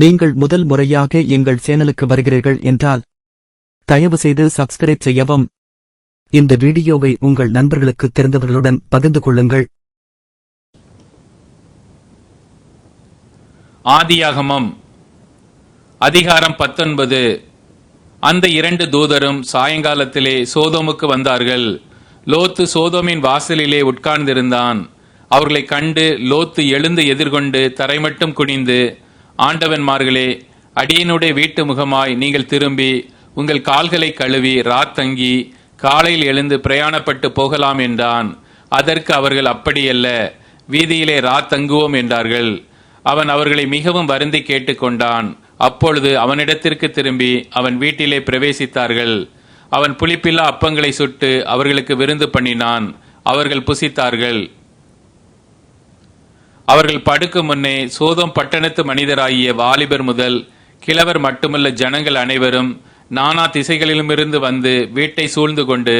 நீங்கள் முதல் முறையாக எங்கள் சேனலுக்கு வருகிறீர்கள் என்றால் தயவு செய்து சப்ஸ்கிரைப் செய்யவும். இந்த வீடியோவை உங்கள் நண்பர்களுக்கு தெரிந்தவர்களுடன் பகிர்ந்து கொள்ளுங்கள். ஆதியாகமம் அதிகாரம் பத்தொன்பது. அந்த இரண்டு தூதரும் சாயங்காலத்திலே சோதோமுக்கு வந்தார்கள். லோத்து சோதோமின் வாசலிலே உட்கார்ந்திருந்தான். அவர்களை கண்டு லோத்து எழுந்து எதிர்கொண்டு தரை மட்டும் குனிந்து ஆண்டவன்மார்களே அடியனுடைய வீட்டு முகமாய் நீங்கள் திரும்பி உங்கள் கால்களை கழுவி ராத்தங்கி காலையில் எழுந்து பிரயாணப்பட்டு போகலாம் என்றான். அதற்கு அவர்கள் அப்படியல்ல வீதியிலே ராத்தங்குவோம் என்றார்கள். அவன் அவர்களை மிகவும் வருந்தி கேட்டுக்கொண்டான் அப்பொழுது அவனிடத்திற்கு திரும்பி அவன் வீட்டிலே பிரவேசித்தார்கள். அவன் புளிப்பில்லா அப்பங்களை சுட்டு அவர்களுக்கு விருந்து பண்ணினான். அவர்கள் புசித்தார்கள். அவர்கள் படுக்கும் முன்னே சோதம் பட்டணத்து மனிதராகிய வாலிபர் முதல் கிழவர் மட்டுமல்ல ஜனங்கள் அனைவரும் நானா திசைகளிலுமிருந்து வந்து வீட்டை சூழ்ந்து கொண்டு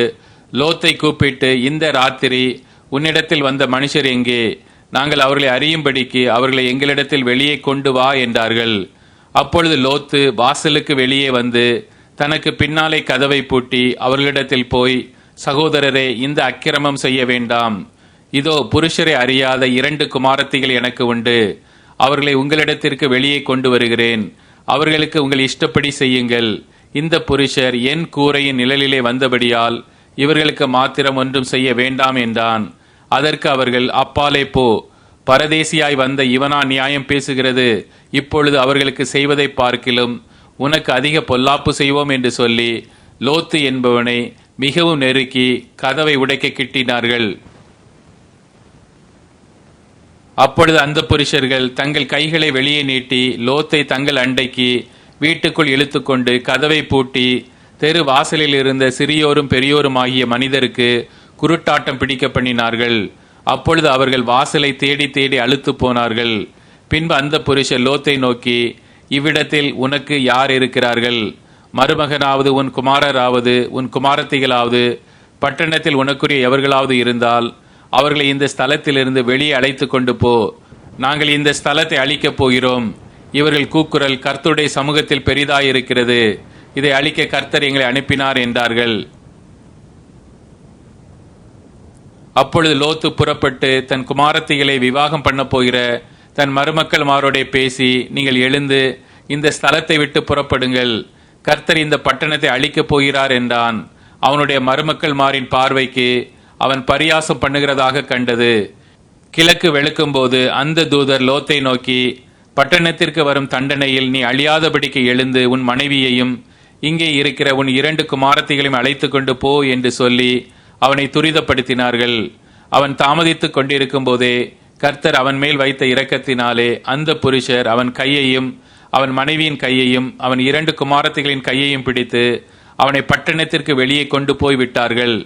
லோத்தை கூப்பிட்டு இந்த ராத்திரி உன்னிடத்தில் வந்த மனுஷர் எங்கே? நாங்கள் அவர்களை அறியும்படிக்கு அவர்களை எங்களிடத்தில் வெளியே கொண்டு வா என்றார்கள். அப்பொழுது லோத்து வாசலுக்கு வெளியே வந்து தனக்கு பின்னாலே கதவை பூட்டி அவர்களிடத்தில் போய் சகோதரரே இந்த அக்கிரமம் செய்ய வேண்டாம். இதோ புருஷரை அறியாத இரண்டு குமாரத்திகள் எனக்கு உண்டு. அவர்களை உங்களிடத்திற்கு வெளியே கொண்டு வருகிறேன். அவர்களுக்கு உங்கள் இஷ்டப்படி செய்யுங்கள். இந்த புருஷர் என் கூரையின் நிழலிலே வந்தபடியால் இவர்களுக்கு மாத்திரம் ஒன்றும் செய்ய வேண்டாம் என்றான். அதற்கு அவர்கள் அப்பாலே போ. பரதேசியாய் வந்த இவனா நியாயம் பேசுகிறது. இப்பொழுது அவர்களுக்கு செய்வதை பார்க்கிலும் உனக்கு அதிக பொல்லாப்பு செய்வோம் என்று சொல்லி லோத்து என்பவனை மிகவும் நெருக்கி கதவை உடைக்க கிட்டினார்கள். அப்பொழுது அந்த புருஷர்கள் தங்கள் கைகளை வெளியே நீட்டி லோத்தை தங்கள் அண்டைக்கு வீட்டுக்குள் இழுத்துக்கொண்டு கதவை பூட்டி தெரு வாசலில் இருந்த சிறியோரும் பெரியோரும் ஆகிய மனிதருக்கு குருட்டாட்டம் பிடிக்க பண்ணினார்கள். அப்பொழுது அவர்கள் வாசலை தேடி தேடி அழுத்து போனார்கள். பின்பு அந்த புருஷர் லோத்தை நோக்கி இவ்விடத்தில் உனக்கு யார் இருக்கிறார்கள்? மருமகனாவது உன் குமாரராவது உன் குமாரத்திகளாவது பட்டணத்தில் உனக்குரிய எவர்களாவது இருந்தால் அவர்களை இந்த ஸ்தலத்திலிருந்து வெளியே அழைத்து கொண்டு போ. நாங்கள் இந்த ஸ்தலத்தை அழிக்கப் போகிறோம். இவர்கள் கூக்குரல் கர்த்தருடைய சமூகத்தில் பெரிதாயிருக்கிறது. இதை அழிக்க கர்த்தர் எங்களை அனுப்பினார் என்றார்கள். அப்பொழுது லோத்து புறப்பட்டு தன் குமாரத்திகளை விவாகம் பண்ண போகிற தன் மருமக்கள் மாரோடைய பேசி நீங்கள் எழுந்து இந்த ஸ்தலத்தை விட்டு புறப்படுங்கள். கர்த்தர் இந்த பட்டணத்தை அழிக்கப் போகிறார் என்றான். அவனுடைய மருமக்கள் மாரின் பார்வைக்கு அவன் பரியாசம் பண்ணுகிறதாக கண்டது. கிழக்கு வெளுக்கும்போது அந்த தூதர் லோத்தை நோக்கி பட்டணத்திற்கு வரும் தண்டனையில் நீ அழியாதபடிக்கு எழுந்து உன் மனைவியையும் இங்கே இருக்கிற உன் இரண்டு குமாரத்திகளையும் அழைத்து கொண்டு போ என்று சொல்லி அவனை துரிதப்படுத்தினார்கள். அவன் தாமதித்துக் கொண்டிருக்கும் போதே கர்த்தர் அவன் மேல் வைத்த இரக்கத்தினாலே அந்த புருஷர் அவன் கையையும் அவன் மனைவியின் கையையும் அவன் இரண்டு குமாரத்திகளின் கையையும் பிடித்து அவனை பட்டணத்திற்கு வெளியே கொண்டு போய் விட்டார்கள்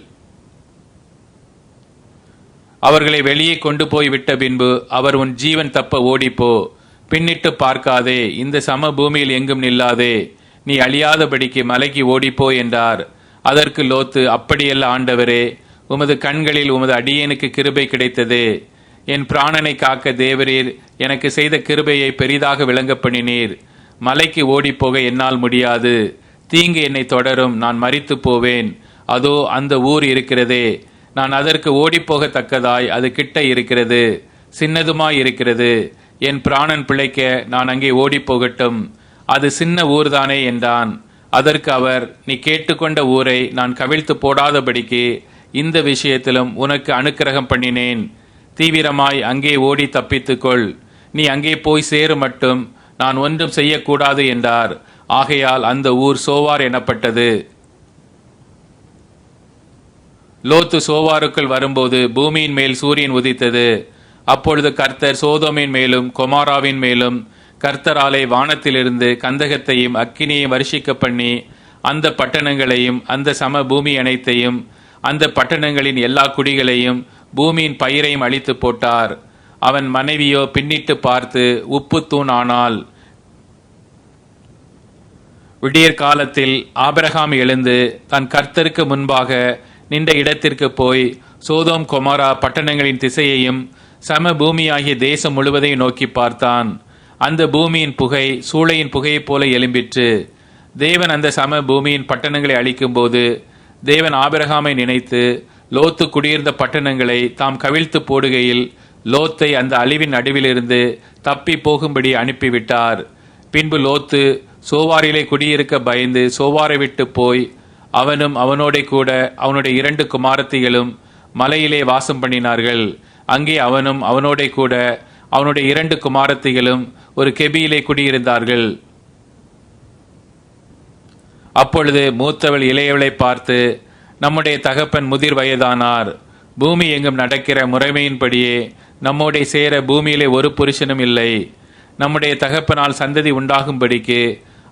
அவர்களை வெளியே கொண்டு போய் விட்ட பின்பு அவர் உன் ஜீவன் தப்ப ஓடிப்போ. பின்னிட்டு பார்க்காதே இந்த சம பூமியில் எங்கும் நில்லாதே. நீ அழியாதபடிக்கு மலைக்கு ஓடிப்போ என்றார். அதற்கு லோத்து அப்படியல்ல ஆண்டவரே உமது கண்களில் உமது அடியேனுக்கு கிருபை கிடைத்தது. என் பிராணனை காக்க தேவரீர் எனக்கு செய்த கிருபையை பெரிதாக விளங்க பண்ணினீர். மலைக்கு ஓடிப்போக என்னால் முடியாது. தீங்கு என்னை தொடரும் நான் மறித்து போவேன். அதோ அந்த ஊர் இருக்கிறதே. நான் அதற்கு ஓடிப்போகத்தக்கதாய் அது கிட்ட இருக்கிறது சின்னதுமாய் இருக்கிறது. என் பிராணன் பிழைக்க நான் அங்கே ஓடிப்போகட்டும். அது சின்ன ஊர்தானே என்றான். அதற்கு அவர் நீ கேட்டுக்கொண்ட ஊரை நான் கவிழ்த்து போடாதபடிக்கு இந்த விஷயத்திலும் உனக்கு அனுக்கிரகம் பண்ணினேன். தீவிரமாய் அங்கே ஓடி தப்பித்துக்கொள். நீ அங்கே போய் சேரு மட்டும். நான் ஒன்றும் செய்யக்கூடாது என்றார். ஆகையால் அந்த ஊர் சோவார் எனப்பட்டது. லோத்து சோவாருக்குள் வரும்போது பூமியின் மேல் சூரியன் உதித்தது. அப்பொழுது கர்த்தர் சோதோமின் மேலும் கொமாராவின் மேலும் கர்த்தராலே வானத்திலிருந்து கந்தகத்தையும் அக்கினியையும் வருஷிக்க பண்ணி அந்த பட்டணங்களையும் அந்த சம பூமி அனைத்தையும் அந்த பட்டணங்களின் எல்லா குடிகளையும் பூமியின் பயிரையும் அழித்து போட்டார். அவன் மனைவியோ பின்னிட்டு பார்த்து உப்பு தூண் ஆனால் விடியற் காலத்தில் ஆபிரகாம் எழுந்து தன் கர்த்தருக்கு முன்பாக நின்ற இடத்திற்கு போய் சோதோம் கொமாரா பட்டணங்களின் திசையையும் சம பூமியாகிய தேசம் முழுவதையும் நோக்கி பார்த்தான். அந்த பூமியின் புகை சூளையின் புகையைப் போல எழும்பிற்று தேவன் அந்த சம பூமியின் பட்டணங்களை அழிக்கும்போது தேவன் ஆபிரகாமை நினைத்து லோத்து குடியிருந்த பட்டணங்களை தாம் கவிழ்த்து போடுகையில் லோத்தை அந்த அழிவின் நடுவிலிருந்து தப்பி போகும்படி அனுப்பிவிட்டார். பின்பு லோத்து சோவாரிலே குடியிருக்க பயந்து சோவாரை விட்டு போய் அவனும் அவனோடே கூட அவனுடைய இரண்டு குமாரத்திகளும் மலையிலே வாசம் பண்ணினார்கள். அங்கே அவனும் அவனோடே கூட அவனுடைய இரண்டு குமாரத்திகளும் ஒரு கெபியிலே குடியிருந்தார்கள். அப்பொழுது மூத்தவள் இளையவளை பார்த்து நம்முடைய தகப்பன் முதிர் வயதானார். பூமி எங்கும் நடக்கிற முறைமையின்படியே நம்முடைய சேர பூமியிலே ஒரு புருஷனும் இல்லை. நம்முடைய தகப்பனால் சந்ததி உண்டாகும்படிக்கு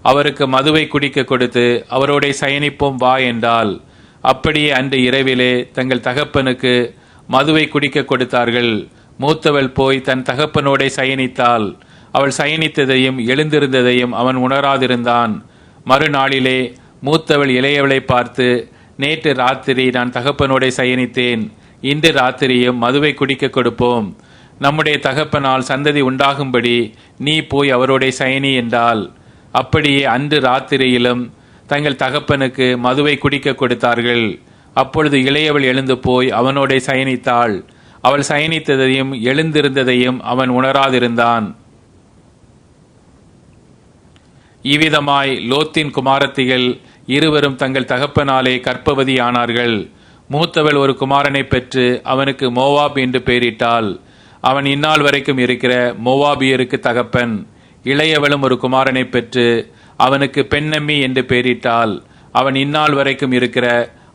அவருக்கு மதுவை குடிக்க கொடுத்து அவரோட சயனிப்போம் வா என்றால் அப்படியே அன்று இரவிலே தங்கள் தகப்பனுக்கு மதுவை குடிக்க கொடுத்தார்கள். மூத்தவள் போய் தன் தகப்பனோடே சயனித்தாள். அவள் சயனித்ததையும் எழுந்திருந்ததையும் அவன் உணராதிருந்தான். மறுநாளிலே மூத்தவள் இளையவளை பார்த்து நேற்று ராத்திரி நான் தகப்பனோடே சயனித்தேன். இன்று ராத்திரியும் மதுவை குடிக்க கொடுப்போம். நம்முடைய தகப்பனால் சந்ததி உண்டாகும்படி நீ போய் அவரோடே சயனி என்றால் அப்படியே அன்று ராத்திரியிலும் தங்கள் தகப்பனுக்கு மதுவை குடிக்க கொடுத்தார்கள். அப்பொழுது இளையவள் எழுந்து போய் அவனோட சயனித்தாள். அவள் சயனித்ததையும் எழுந்திருந்ததையும் அவன் உணராதிருந்தான். இவ்விதமாய் லோத்தின் குமாரத்திகள் இருவரும் தங்கள் தகப்பனாலே கற்பவதி ஆனார்கள் மூத்தவள் ஒரு குமாரனை பெற்று அவனுக்கு மோவாப் என்று பெயரிட்டாள். அவன் இந்நாள் வரைக்கும் இருக்கிற மோவாபியருக்கு தகப்பன். இளையவளும் ஒரு குமாரனை பெற்று அவனுக்கு பெண்ணம்மி என்று பெயரிட்டால் அவன் இந்நாள் வரைக்கும் இருக்கிற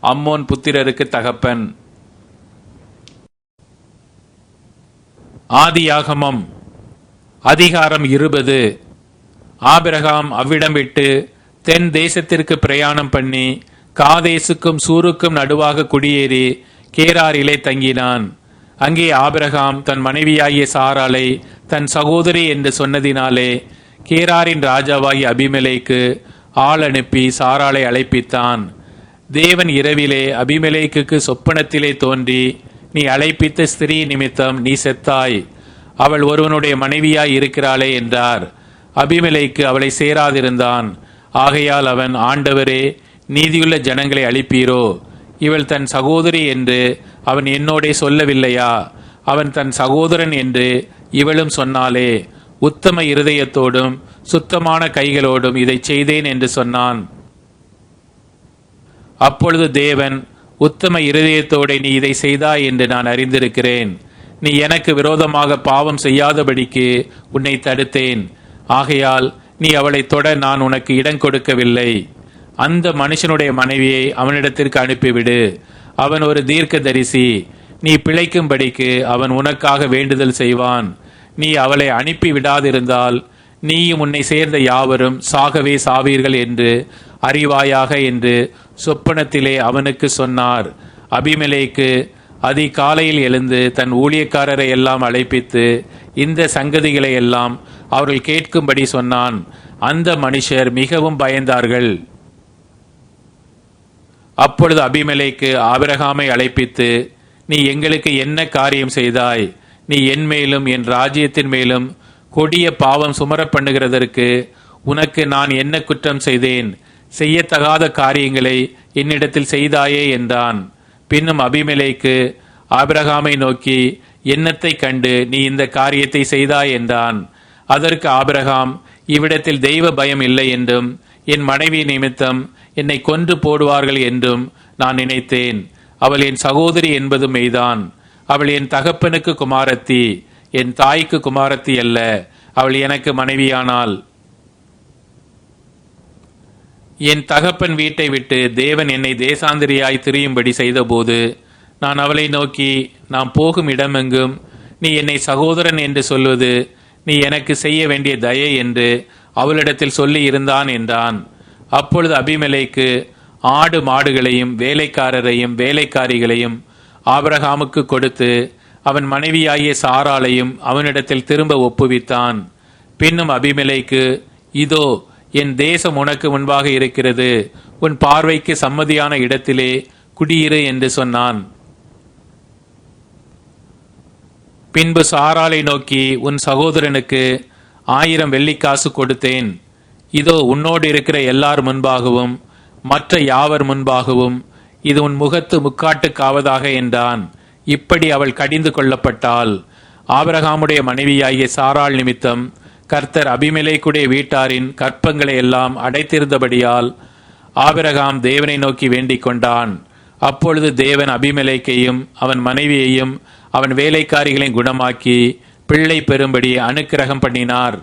அம்மோன் புத்திரருக்கு தகப்பன். ஆதியாகமம் அதிகாரம் இருபது. ஆபிரகாம் அவ்விடம் விட்டு தென் தேசத்திற்கு பிரயாணம் பண்ணி காதேசுக்கும் சூருக்கும் நடுவாக குடியேறி கேராரிலே தங்கினான். அங்கே ஆபிரகாம் தன் மனைவியாகிய சாராலை தன் சகோதரி என்று சொன்னதினாலே கேராரின் ராஜாவாகிய அபிமலைக்கு ஆள் அனுப்பி சாராலை அழைப்பித்தான். தேவன் இரவிலே அபிமலைக்கு சொப்பனத்திலே தோன்றி நீ அழைப்பித்த ஸ்திரீ நிமித்தம் நீ செத்தாய். அவள் ஒருவனுடைய மனைவியாய் இருக்கிறாளே என்றார். அபிமலைக்கு அவளை சேராதிருந்தான். ஆகையால் அவன் ஆண்டவரே நீதியுள்ள ஜனங்களை அழிப்பீரோ. இவள் தன் சகோதரி என்று அவன் என்னோடே சொல்லவில்லையா? அவன் தன் சகோதரன் என்று இவளும் சொன்னாலே உத்தம இருதயத்தோடும் சுத்தமான கைகளோடும் இதை செய்தேன் என்று சொன்னான். அப்பொழுது தேவன் உத்தம இருதயத்தோடே நீ இதை செய்தாய் என்று நான் அறிந்திருக்கிறேன். நீ எனக்கு விரோதமாக பாவம் செய்யாதபடிக்கு உன்னை தடுத்தேன். ஆகையால் நீ அவளை தொட நான் உனக்கு இடம் கொடுக்கவில்லை. அந்த மனுஷனுடைய மனைவியை அவனிடத்திற்கு அனுப்பிவிடு. அவன் ஒரு தீர்க்கதரிசி. நீ பிழைக்கும்படிக்கு அவன் உனக்காக வேண்டுதல் செய்வான். நீ அவளை அனுப்பி விடாதிருந்தால் நீயும் உன்னை சேர்ந்த யாவரும் சாகவே சாவீர்கள் என்று அறிவாயாக என்று சொப்பனத்திலே அவனுக்கு சொன்னார். அபிமலைக்கு அதிகாலையில் எழுந்து தன் ஊழியக்காரரை எல்லாம் அழைப்பித்து இந்த சங்கதிகளை எல்லாம் அவர்கள் கேட்கும்படி சொன்னான். அந்த மனுஷர் மிகவும் பயந்தார்கள். அப்பொழுது அபிமலைக்கு ஆபிரகாமை அழைப்பித்து நீ எங்களுக்கு என்ன காரியம் செய்தாய்? நீ என் மேலும் என் ராஜ்யத்தின் மேலும் கொடிய பாவம் சுமர பண்ணுகிறதற்கு உனக்கு நான் என்ன குற்றம் செய்தேன்? செய்யத்தகாத காரியங்களை என்னிடத்தில் செய்தாயே என்றான். பின்னும் அபிமலைக்கு ஆபிரகாமை நோக்கி எண்ணத்தை கண்டு நீ இந்த காரியத்தை செய்தாய்? என்றான். அதற்கு ஆபிரகாம் இவ்விடத்தில் தெய்வ பயம் இல்லை என்றும் என் மனைவி நிமித்தம் என்னை கொன்று போடுவார்கள் என்றும் நான் நினைத்தேன். அவள் என் சகோதரி என்பது மெய்தான். அவள் என் தகப்பனுக்கு குமாரத்தி என் தாய்க்கு குமாரத்தி அல்ல. அவள் எனக்கு மனைவியானாள். என் தகப்பன் வீட்டை விட்டு தேவன் என்னை தேசாந்திரியாய் திரியும்படி செய்தபோது நான் அவளை நோக்கி நாம் போகும் இடமெங்கும் நீ என்னை சகோதரன் என்று சொல்வது நீ எனக்கு செய்ய வேண்டிய தயை என்று அவளிடத்தில் சொல்லி இருந்தான் என்றான். அப்பொழுது அபிமலைக்கு ஆடு மாடுகளையும் வேலைக்காரரையும் வேலைக்காரிகளையும் ஆபிரகாமுக்கு கொடுத்து அவன் மனைவியாகிய சாராளையும் அவனிடத்தில் திரும்ப ஒப்புவித்தான். பின்னும் அபிமலைக்கு இதோ என் தேசம் உனக்கு முன்பாக இருக்கிறது. உன் பார்வைக்கு சம்மதியான இடத்திலே குடியிரு என்று சொன்னான். பின்பு சாராளை நோக்கி உன் சகோதரனுக்கு ஆயிரம் வெள்ளிக்காசு கொடுத்தேன். இதோ உன்னோடு இருக்கிற எல்லார் முன்பாகவும் மற்ற யாவர் முன்பாகவும் இது உன் முகத்து முக்காட்டுக்காவதாக என்றான். இப்படி அவள் கடிந்து கொள்ளப்பட்டாள். ஆபரகாமுடைய மனைவியாகிய சாராள் நிமித்தம் கர்த்தர் அபிமலைக்குடைய வீட்டாரின் கற்பங்களை எல்லாம் அடைத்திருந்தபடியால் ஆபிரகாம் தேவனை நோக்கி வேண்டிக் கொண்டான். அப்பொழுது தேவன் அபிமலைக்கையும் அவன் மனைவியையும் அவன் வேலைக்காரிகளையும் குணமாக்கி பிள்ளை பெறும்படி அனுக்கிரகம் பண்ணினார்.